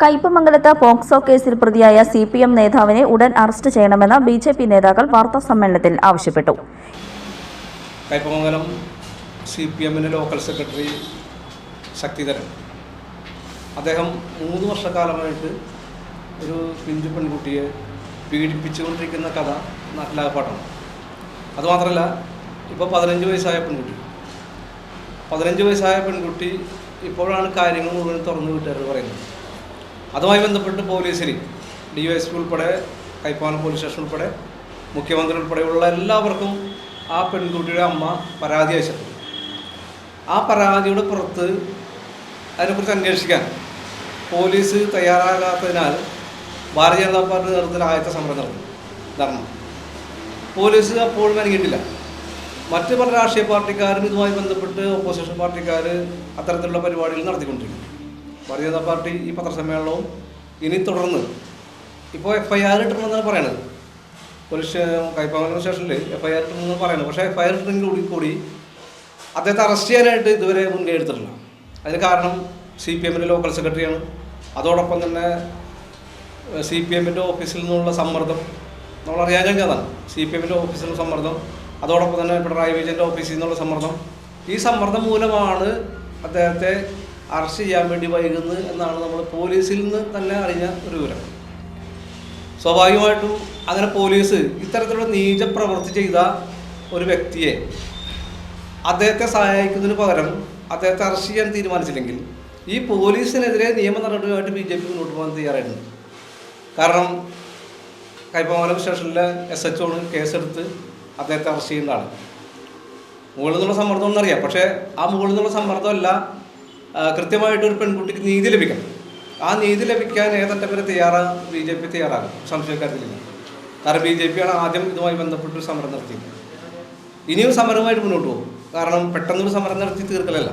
കയ്പമംഗലത്ത് POCSO കേസിൽ പ്രതിയായ C P M നേതാവിനെ ഉടൻ അറസ്റ്റ് ചെയ്യണമെന്ന് ബി ജെ പി നേതാക്കൾ വാർത്താ സമ്മേളനത്തിൽ ആവശ്യപ്പെട്ടു. കയ്പമംഗലം സി പി എമ്മിന്റെ ലോക്കൽ സെക്രട്ടറി ശക്തിധരൻ. അദ്ദേഹം മൂന്ന് വർഷക്കാലമായിട്ട് ഒരു പിഞ്ചു പെൺകുട്ടിയെ പീഡിപ്പിച്ചുകൊണ്ടിരിക്കുന്ന കഥ നാട്ടിലാകപ്പാട്ടാണ് അതുമാത്രമല്ല ഇപ്പോൾ പതിനഞ്ച് വയസ്സായ പെൺകുട്ടി. പതിനഞ്ച് വയസ്സായ പെൺകുട്ടി ഇപ്പോഴാണ് കാര്യങ്ങൾ മുഴുവൻ തുറന്നു വിട്ടവർ പറയുന്നത്. അതുമായി ബന്ധപ്പെട്ട് പോലീസിന് ഡി വൈ എസ് പി ഉൾപ്പെടെ കൈപ്പാലം പോലീസ് സ്റ്റേഷൻ ഉൾപ്പെടെ മുഖ്യമന്ത്രി ഉൾപ്പെടെയുള്ള എല്ലാവർക്കും ആ പെൺകുട്ടിയുടെ അമ്മ പരാതി അയച്ചിട്ടുണ്ട്. ആ പരാതിയുടെ പുറത്ത് അതിനെക്കുറിച്ച് അന്വേഷിക്കാൻ പോലീസ് തയ്യാറാകാത്തതിനാൽ ഭാരതീയ ജനതാ പാർട്ടി നേതൃത്വത്തിൽ ആദ്യത്തെ സമരം നടന്നു. ധർമ്മം പോലീസ് അപ്പോഴും അനുകിട്ടില്ല മറ്റ് പല രാഷ്ട്രീയ പാർട്ടിക്കാരും ഇതുമായി ബന്ധപ്പെട്ട് ഓപ്പോസിഷൻ പാർട്ടിക്കാർ അത്തരത്തിലുള്ള പരിപാടികൾ നടത്തിക്കൊണ്ടിരിക്കുന്നു. ഭാരതീയ ജനതാ പാർട്ടി ഈ പത്രസമ്മേളനവും ഇനി തുടർന്ന് ഇപ്പോൾ എഫ് ഐ ആർ ഇട്ടിട്ടുണ്ടെന്നാണ് പറയണത്. പോലീസ് കൈപ്പാങ്ങൽ സ്റ്റേഷനിൽ എഫ് ഐ ആർ ഇട്ടിട്ടുണ്ടെന്ന് പറയണത്. പക്ഷേ എഫ് ഐ ആർ ഇട്ടെങ്കിൽ കൂടി കൂടി അദ്ദേഹത്തെ അറസ്റ്റ് ചെയ്യാനായിട്ട് ഇതുവരെ മുൻകൈ എടുത്തിട്ടില്ല. അതിന് കാരണം സി പി എമ്മിന്റെ ലോക്കൽ സെക്രട്ടറിയാണ് അതോടൊപ്പം തന്നെ സി പി എമ്മിന്റെ ഓഫീസിൽ നിന്നുള്ള സമ്മർദ്ദം നമ്മൾ അറിയാൻ കഴിഞ്ഞതാണ് സി പി എമ്മിന്റെ ഓഫീസിൽ നിന്ന് സമ്മർദ്ദം അതോടൊപ്പം തന്നെ പിണറായി വിജയന്റെ ഓഫീസിൽ നിന്നുള്ള സമ്മർദ്ദം. ഈ സമ്മർദ്ദം മൂലമാണ് അദ്ദേഹത്തെ അറസ്റ്റ് ചെയ്യാൻ വേണ്ടി വൈകുന്നത് എന്നാണ് നമ്മൾ പോലീസിൽ നിന്ന് തന്നെ അറിഞ്ഞ ഒരു വിവരം. സ്വാഭാവികമായിട്ടും അങ്ങനെ പോലീസ് ഇത്തരത്തിലുള്ള നീച പ്രവൃത്തി ചെയ്ത ഒരു വ്യക്തിയെ അദ്ദേഹത്തെ സഹായിക്കുന്നതിന് പകരം അദ്ദേഹത്തെ അറസ്റ്റ് ചെയ്യാൻ തീരുമാനിച്ചില്ലെങ്കിൽ ഈ പോലീസിനെതിരെ നിയമ നടപടിയുമായിട്ട് ബി ജെ പി മുന്നോട്ട് പോകാൻ തയ്യാറായിട്ടുണ്ട്. കാരണം കൈപ്പമംഗലം സ്റ്റേഷനിലെ എസ് എച്ച് ഒന്ന് കേസെടുത്ത് അദ്ദേഹത്തെ അറസ്റ്റ് ചെയ്യുന്നതാണ്. മുകളിൽ നിന്നുള്ള സമ്മർദ്ദം എന്നറിയാം പക്ഷേ ആ മുകളിൽ നിന്നുള്ള സമ്മർദ്ദമല്ല കൃത്യമായിട്ട് ഒരു പെൺകുട്ടിക്ക് നീതി ലഭിക്കണം. ആ നീതി ലഭിക്കാൻ ഏതറ്റം വരെ തയ്യാറാകും ബി ജെ പി തയ്യാറാകും. സംശയക്കാരില്ല കാരണം ബി ജെ പിയാണ് ആദ്യം ഇതുമായി ബന്ധപ്പെട്ടൊരു സമരം നടത്തിയത്. ഇനിയും സമരവുമായിട്ട് മുന്നോട്ട് പോകും. കാരണം പെട്ടെന്നൊരു സമരം നടത്തി തീർക്കലല്ല.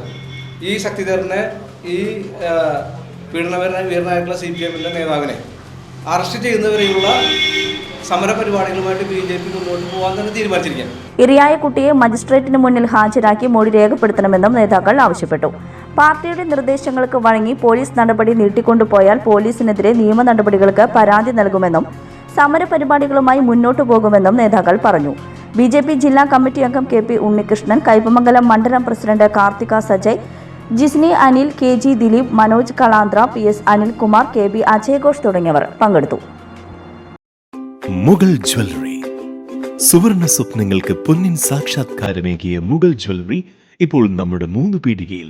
ഈ ശക്തിധരനെ ഈ പീഡനപരനെ വീരനായിട്ടുള്ള സി പി എമ്മിന്റെ നേതാവിനെ അറസ്റ്റ് ചെയ്യുന്നവരെയുള്ള മുന്നോട്ട് തീരുമാനിച്ചിരിക്കുകയാണ്. ഇരയായ കുട്ടിയെ മജിസ്ട്രേറ്റിന് മുന്നിൽ ഹാജരാക്കി മൊഴി രേഖപ്പെടുത്തണമെന്നും നേതാക്കൾ ആവശ്യപ്പെട്ടു. പാർട്ടിയുടെ നിർദ്ദേശങ്ങൾക്ക് വഴങ്ങി പോലീസ് നടപടി നീട്ടിക്കൊണ്ടുപോയാൽ പോലീസിനെതിരെ നിയമ നടപടികൾക്ക് പരാതി നൽകുമെന്നും സമരപരിപാടികളുമായി മുന്നോട്ടു പോകുമെന്നും നേതാക്കൾ പറഞ്ഞു. ബി ജെ പി ജില്ലാ കമ്മിറ്റി അംഗം കെ പി ഉണ്ണികൃഷ്ണൻ കൈപ്പമംഗലം മണ്ഡലം president Karthika Sajay Jisni Anil K G Dileep Manoj Kalandra P S Anilkumar K B അജയഘോഷ് തുടങ്ങിയവർ പങ്കെടുത്തു. മുഗൾ ജ്വല്ലറി. സുവർണ സ്വപ്നങ്ങൾക്ക് പൊന്നിൻ സാക്ഷാത്കാരമേകിയ മുഗൾ ജ്വല്ലറി ഇപ്പോൾ നമ്മുടെ മൂന്ന് പീടികയിൽ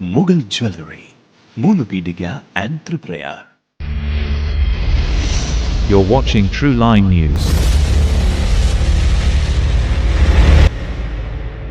മുഗൾ ജ്വല്ലറി മൂന്ന് പീടിക and Triprayar You're watching True Line News.